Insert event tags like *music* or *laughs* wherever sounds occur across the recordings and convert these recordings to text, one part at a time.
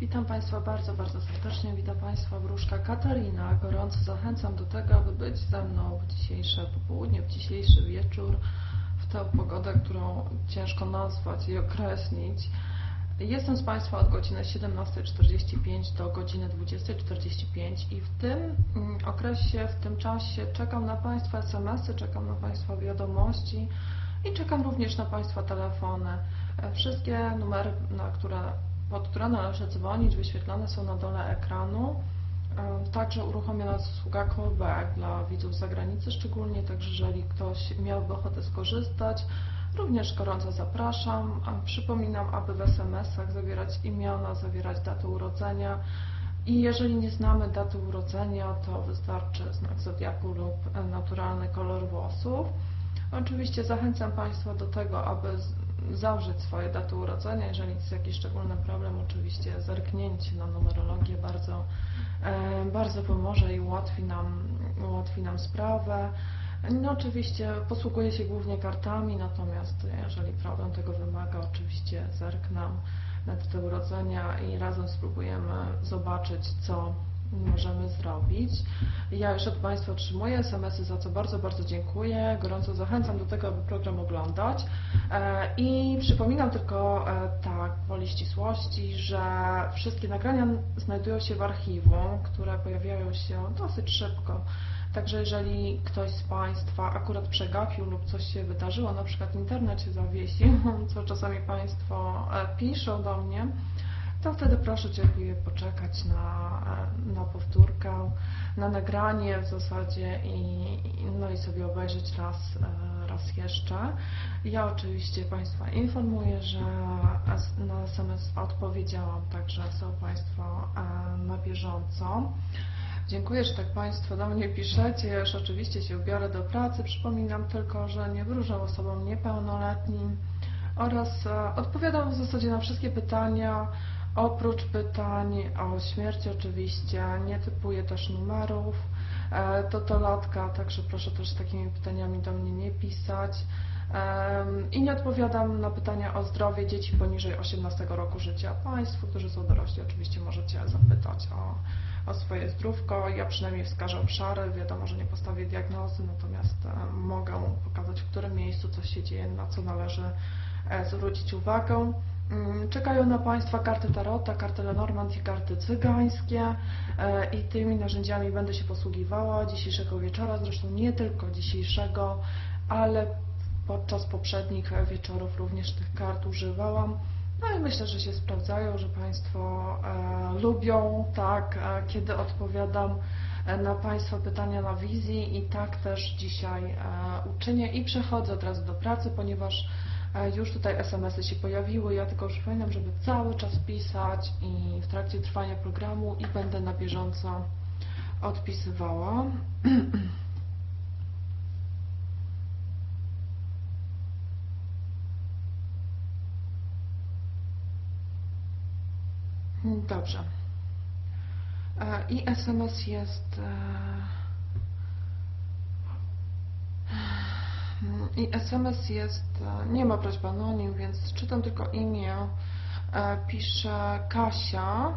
Witam Państwa bardzo, bardzo serdecznie. Witam Państwa wróżka Katarina. Gorąco zachęcam do tego, aby być ze mną w dzisiejsze popołudnie, w dzisiejszy wieczór, w tę pogodę, którą ciężko nazwać i określić. Jestem z Państwa od godziny 17.45 do godziny 20.45 i w tym mm, okresie, w tym czasie czekam na Państwa SMS-y, czekam na Państwa wiadomości i czekam również na Państwa telefony. E, Wszystkie numery, na które, pod które należy dzwonić, wyświetlane są na dole ekranu. Także uruchomiona jest usługa callback dla widzów z zagranicy szczególnie, także jeżeli ktoś miałby ochotę skorzystać, również gorąco zapraszam. Przypominam, aby w SMS-ach zawierać imiona, zawierać datę urodzenia i jeżeli nie znamy daty urodzenia, to wystarczy znak zodiaku lub e, naturalny kolor włosów. Oczywiście zachęcam Państwa do tego, aby zawrzeć swoje daty urodzenia. Jeżeli jest jakiś szczególny problem, oczywiście zerknięcie na numerologię bardzo, e, bardzo pomoże i ułatwi nam, ułatwi nam sprawę. No oczywiście posługuję się głównie kartami, natomiast jeżeli problem tego wymaga, oczywiście zerknę na datę urodzenia i razem spróbujemy zobaczyć, co możemy zrobić. Ja już od Państwa otrzymuję SMS-y, za co bardzo, bardzo dziękuję. Gorąco zachęcam do tego, aby program oglądać. E, I przypominam tylko e, tak, woli ścisłości, że wszystkie nagrania znajdują się w archiwum, które pojawiają się dosyć szybko. Także jeżeli ktoś z Państwa akurat przegapił lub coś się wydarzyło, na przykład internet się zawiesił, *laughs* co czasami Państwo e, piszą do mnie, to wtedy proszę cierpliwie poczekać na, na powtórkę, na nagranie w zasadzie i, no i sobie obejrzeć raz, raz jeszcze. Ja oczywiście Państwa informuję, że na SMS odpowiedziałam, także są Państwo e, na bieżąco. Dziękuję, że tak Państwo do mnie piszecie. Już oczywiście się ubiorę do pracy. Przypominam tylko, że nie wróżę osobom niepełnoletnim oraz e, odpowiadam w zasadzie na wszystkie pytania, oprócz pytań o śmierć oczywiście. Nie typuję też numerów. E, To to latka, także proszę też z takimi pytaniami do mnie nie pisać. I nie odpowiadam na pytania o zdrowie dzieci poniżej 18 roku życia. Państwo, którzy są dorośli, oczywiście możecie zapytać o, o swoje zdrówko. Ja przynajmniej wskażę obszary. Wiadomo, że nie postawię diagnozy, natomiast e, mogę pokazać, w którym miejscu coś się dzieje, na co należy e, zwrócić uwagę. Mm, Czekają na Państwa karty Tarota, karty Lenormand i karty cygańskie e, i tymi narzędziami będę się posługiwała dzisiejszego wieczora, zresztą nie tylko dzisiejszego, ale podczas poprzednich wieczorów również tych kart używałam. No i myślę, że się sprawdzają, że Państwo e, lubią, tak, e, kiedy odpowiadam e, na Państwa pytania na wizji i tak też dzisiaj e, uczynię i przechodzę od razu do pracy, ponieważ już tutaj SMS-y się pojawiły. Ja tylko przypominam, żeby cały czas pisać i w trakcie trwania programu i będę na bieżąco odpisywała. *clears throat* Dobrze. E, I SMS jest. e, I SMS jest. e, Nie ma prośby anonim, więc czytam tylko imię. E, Pisze Kasia.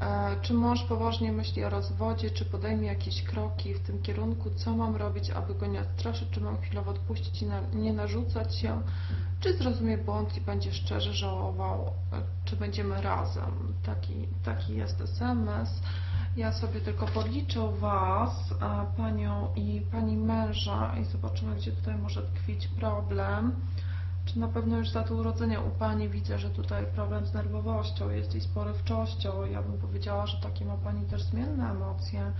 E, Czy mąż poważnie myśli o rozwodzie, czy podejmie jakieś kroki w tym kierunku? Co mam robić, aby go nie odstraszyć? Czy mam chwilowo odpuścić i na, nie narzucać się? Czy zrozumie błąd i będzie szczerze żałował? Czy będziemy razem? Taki, taki jest SMS. Ja sobie tylko podliczę Was, Panią i Pani męża i zobaczymy, gdzie tutaj może tkwić problem. Czy na pewno już za to urodzenia u Pani widzę, że tutaj problem z nerwowością jest i z porywczością. Ja bym powiedziała, że takie ma Pani też zmienne emocje,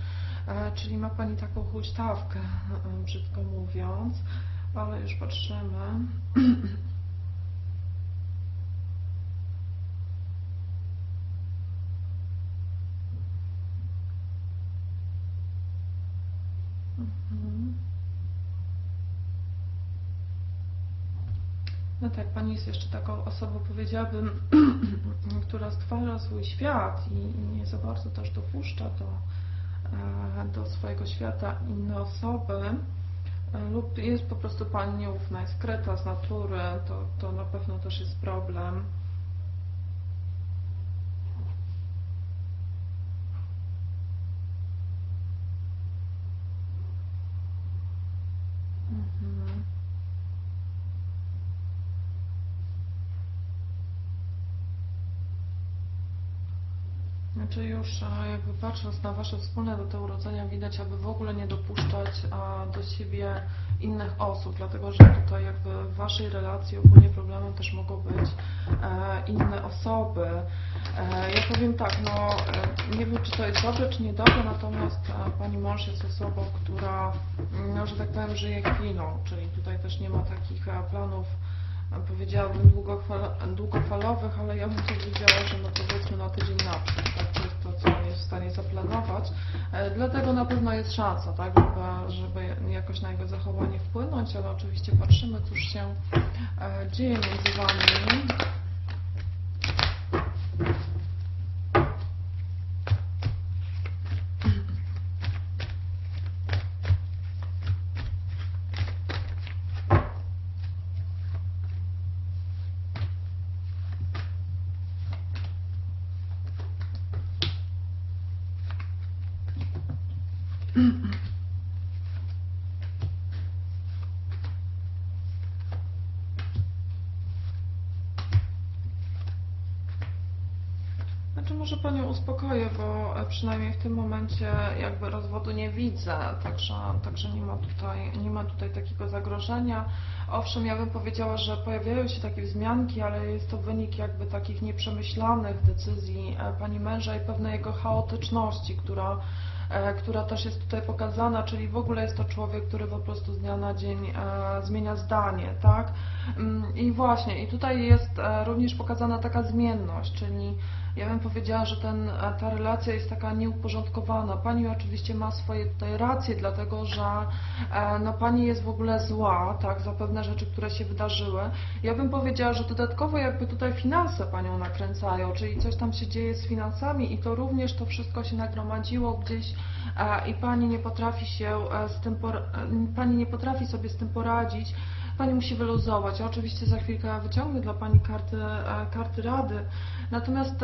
e, czyli ma Pani taką huśtawkę, e, brzydko mówiąc, ale już patrzymy. *clears throat* No tak, Pani jest jeszcze taką osobą, powiedziałabym, *clears throat* która stwarza swój świat i nie za bardzo też dopuszcza do, e, do swojego świata inne osoby e, lub jest po prostu Pani nieufna, jest skryta z natury, to, to na pewno też jest problem. Znaczy już jakby patrząc na Wasze wspólne do te urodzenia widać, aby w ogóle nie dopuszczać do siebie innych osób, dlatego że tutaj jakby w Waszej relacji ogólnie problemem też mogą być e, inne osoby. E, Ja powiem tak, no e, nie wiem czy to jest dobre czy niedobre, natomiast Pani mąż jest osobą, która, no, że tak powiem, żyje chwilą, czyli tutaj też nie ma takich planów powiedziałabym długofal- długofalowych, ale ja bym powiedziała, że no powiedzmy na tydzień naprzód, tak, to jest to, co on jest w stanie zaplanować. E, Dlatego na pewno jest szansa, tak, żeby, żeby jakoś na jego zachowanie wpłynąć, ale oczywiście patrzymy, cóż się e, dzieje między Wami. Znaczy może Panią uspokoję, bo e, przynajmniej w tym momencie jakby rozwodu nie widzę, także, także nie, ma tutaj, nie ma tutaj takiego zagrożenia. Owszem, ja bym powiedziała, że pojawiają się takie wzmianki, ale jest to wynik jakby takich nieprzemyślanych decyzji e, Pani męża i pewnej jego chaotyczności, która e, która też jest tutaj pokazana, czyli w ogóle jest to człowiek, który po prostu z dnia na dzień zmienia zdanie, tak? Mm, I właśnie, i tutaj jest również pokazana taka zmienność, czyli ja bym powiedziała, że ten, e, ta relacja jest taka nieuporządkowana. Pani oczywiście ma swoje tutaj racje, dlatego że e, no, Pani jest w ogóle zła, tak, za pewne rzeczy, które się wydarzyły. Ja bym powiedziała, że dodatkowo jakby tutaj finanse Panią nakręcają, czyli coś tam się dzieje z finansami i to również to wszystko się nagromadziło gdzieś e, i Pani nie potrafi się z tym, Pani nie potrafi sobie z tym poradzić. Pani musi wyluzować. Ja oczywiście za chwilkę wyciągnę dla Pani karty, e, karty rady. Natomiast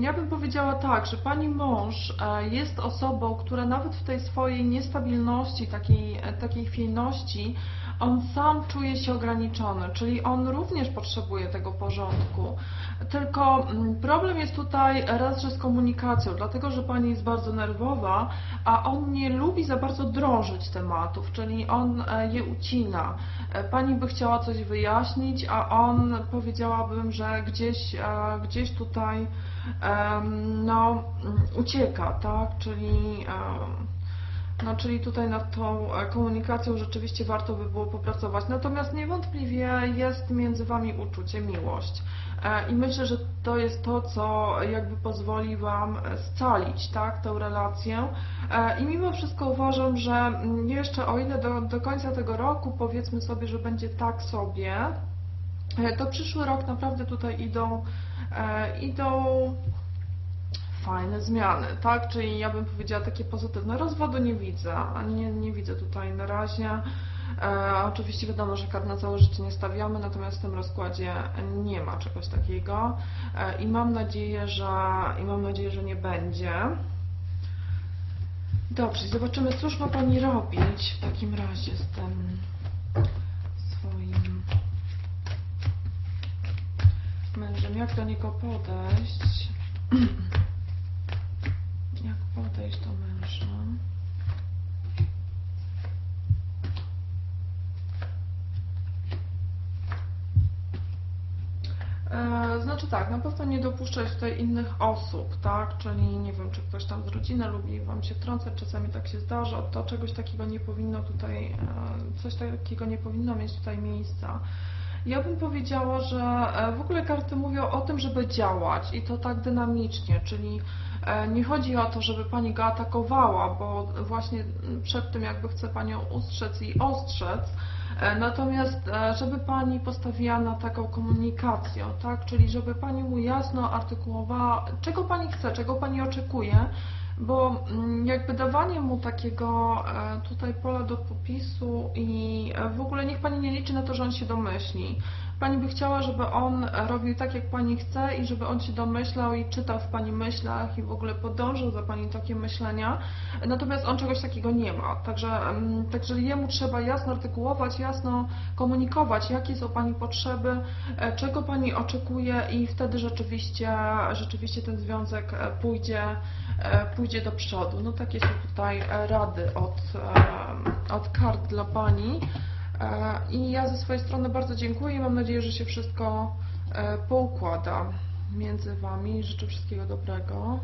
ja bym powiedziała tak, że Pani mąż e, jest osobą, która nawet w tej swojej niestabilności, takiej, e, takiej chwiejności, on sam czuje się ograniczony, czyli on również potrzebuje tego porządku. Tylko mm, problem jest tutaj raz, że z komunikacją, dlatego że Pani jest bardzo nerwowa, a on nie lubi za bardzo drążyć tematów, czyli on e, je ucina. E, Pani by chciała coś wyjaśnić, a on powiedziałabym, że gdzieś, e, gdzieś tutaj no, mm, ucieka, tak? Czyli no, czyli tutaj nad tą e, komunikacją rzeczywiście warto by było popracować. Natomiast niewątpliwie jest między Wami uczucie, miłość. E, I myślę, że to jest to, co jakby pozwoli Wam scalić, tak, tę relację. E, I mimo wszystko uważam, że jeszcze o ile do, do końca tego roku powiedzmy sobie, że będzie tak sobie, to przyszły rok naprawdę tutaj idą, idą fajne zmiany, tak? Czyli ja bym powiedziała takie pozytywne. Rozwodu nie widzę, nie, nie widzę tutaj na razie. E, oczywiście wiadomo, że kart na całe życie nie stawiamy, natomiast w tym rozkładzie nie ma czegoś takiego e, i mam nadzieję, że i mam nadzieję, że nie będzie. Dobrze, zobaczymy, cóż ma Pani robić w takim razie z tym swoim mężem. Jak do niego podejść? *clears throat* Jak podejść do męża? Znaczy tak, na pewno nie dopuszczać tutaj innych osób, tak? Czyli nie wiem, czy ktoś tam z rodziny lubi Wam się wtrącać, czasami tak się zdarza, to czegoś takiego nie powinno tutaj, e, coś takiego nie powinno mieć tutaj miejsca. Ja bym powiedziała, że e, w ogóle karty mówią o tym, żeby działać i to tak dynamicznie, czyli e, nie chodzi o to, żeby Pani go atakowała, bo właśnie przed tym jakby chce Panią ustrzec i ostrzec, E, Natomiast, żeby Pani postawiła na taką komunikację, tak? Czyli żeby Pani mu jasno artykułowała, czego Pani chce, czego Pani oczekuje, bo mm, jakby dawanie mu takiego e, tutaj pola do popisu i e, w ogóle niech Pani nie liczy na to, że on się domyśli, Pani by chciała, żeby on robił tak, jak Pani chce i żeby on się domyślał i czytał w Pani myślach i w ogóle podążał za Pani tokiem myślenia. Natomiast on czegoś takiego nie ma. Także, mm, także jemu trzeba jasno artykułować, jasno komunikować, jakie są Pani potrzeby, e, czego Pani oczekuje i wtedy rzeczywiście, rzeczywiście ten związek e, pójdzie, e, pójdzie do przodu. No takie są tutaj rady od, od kart dla Pani. E, I ja ze swojej strony bardzo dziękuję i mam nadzieję, że się wszystko e, poukłada między Wami. Życzę wszystkiego dobrego.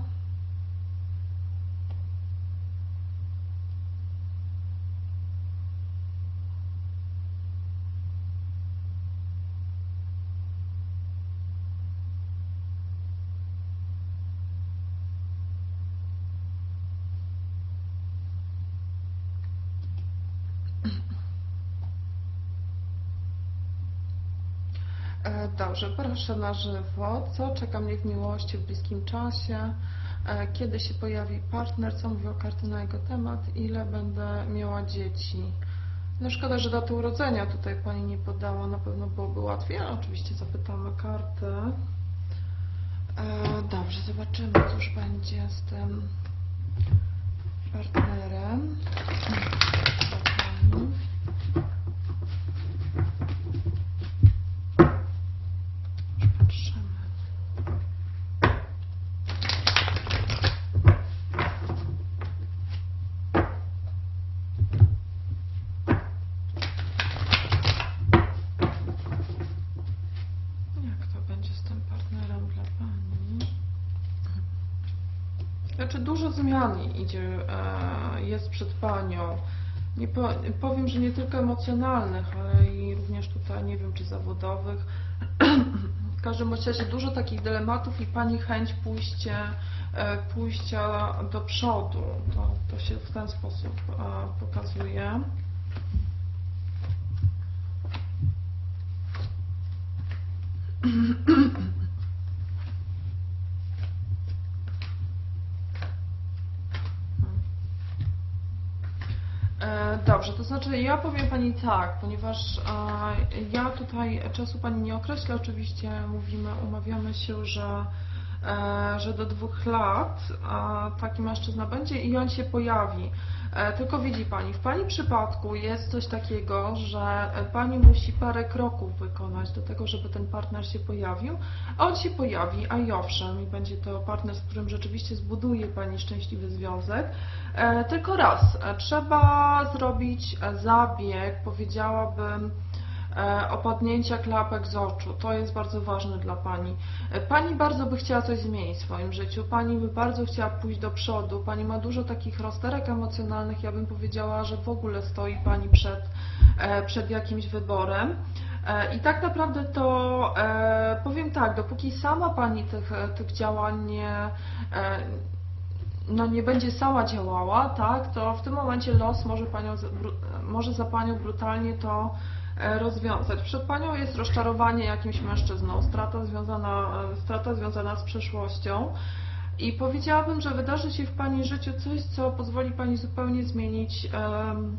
Dobrze, proszę na żywo. Co czeka mnie w miłości w bliskim czasie? E, Kiedy się pojawi partner? Co mówią karty na jego temat? Ile będę miała dzieci? No szkoda, że daty urodzenia tutaj Pani nie podała. Na pewno byłoby łatwiej, ale oczywiście zapytamy kartę. E, Dobrze, zobaczymy, cóż będzie z tym partnerem Pani. Patrzymy. Jak to będzie z tym partnerem dla Pani? Znaczy dużo zmian idzie, e, jest przed Panią. Nie po, powiem, że nie tylko emocjonalnych, ale i również tutaj, nie wiem, czy zawodowych. W każdym razie dużo takich dylematów i Pani chęć pójście, pójścia do przodu. To, to się w ten sposób e, pokazuje. *clears throat* E, Dobrze, to znaczy ja powiem Pani tak, ponieważ ja tutaj czasu Pani nie określę, oczywiście mówimy, umawiamy się, że, że do dwóch lat e, taki mężczyzna będzie i on się pojawi. E, Tylko widzi Pani, w Pani przypadku jest coś takiego, że Pani musi parę kroków wykonać do tego, żeby ten partner się pojawił, a on się pojawi, a i owszem, i będzie to partner, z którym rzeczywiście zbuduje Pani szczęśliwy związek. E, Tylko raz, e, trzeba zrobić e, zabieg, powiedziałabym, e, opadnięcia klapek z oczu. To jest bardzo ważne dla Pani. E, Pani bardzo by chciała coś zmienić w swoim życiu. Pani by bardzo chciała pójść do przodu. Pani ma dużo takich rozterek emocjonalnych. Ja bym powiedziała, że w ogóle stoi Pani przed, e, przed jakimś wyborem. E, I tak naprawdę to e, powiem tak, dopóki sama Pani tych, e, tych działań nie, e, no nie będzie sama działała, tak, to w tym momencie los może, panią, może za Panią brutalnie to e, rozwiązać. Przed Panią jest rozczarowanie jakimś mężczyzną, strata związana, e, strata związana z przeszłością i powiedziałabym, że wydarzy się w Pani życiu coś, co pozwoli Pani zupełnie zmienić em,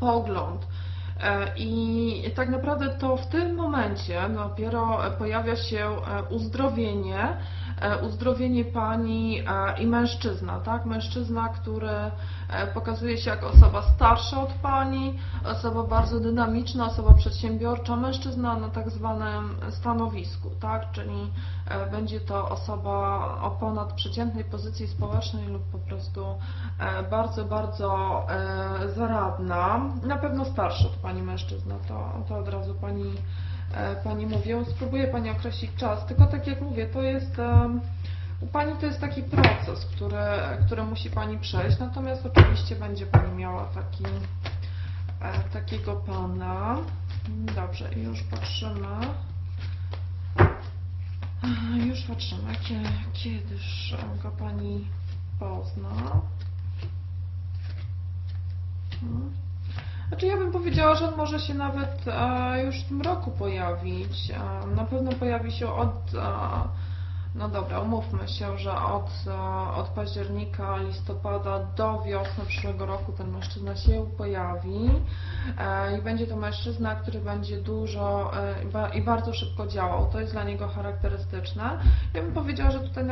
pogląd. I tak naprawdę to w tym momencie dopiero pojawia się e, uzdrowienie, e, uzdrowienie pani e, i mężczyzna, tak? Mężczyzna, który pokazuje się jako osoba starsza od pani, osoba bardzo dynamiczna, osoba przedsiębiorcza, mężczyzna na tak zwanym stanowisku, tak? Czyli będzie to osoba o ponadprzeciętnej pozycji społecznej lub po prostu bardzo, bardzo zaradna, na pewno starsza od pani mężczyzna, to, to od razu pani, e, pani mówię. Spróbuję pani określić czas, tylko tak jak mówię, to jest u pani to jest taki proces, który, który musi pani przejść, natomiast oczywiście będzie pani miała taki, e, takiego pana. Dobrze, już patrzymy. Już patrzymy, kie- kiedyż go pani pozna. Hmm. Znaczy ja bym powiedziała, że on może się nawet e, już w tym roku pojawić. E, na pewno pojawi się od, e, No dobra, umówmy się, że od, e, od października, listopada do wiosny przyszłego roku ten mężczyzna się pojawi e, i będzie to mężczyzna, który będzie dużo e, i ba- i bardzo szybko działał. To jest dla niego charakterystyczne. Ja bym powiedziała, że tutaj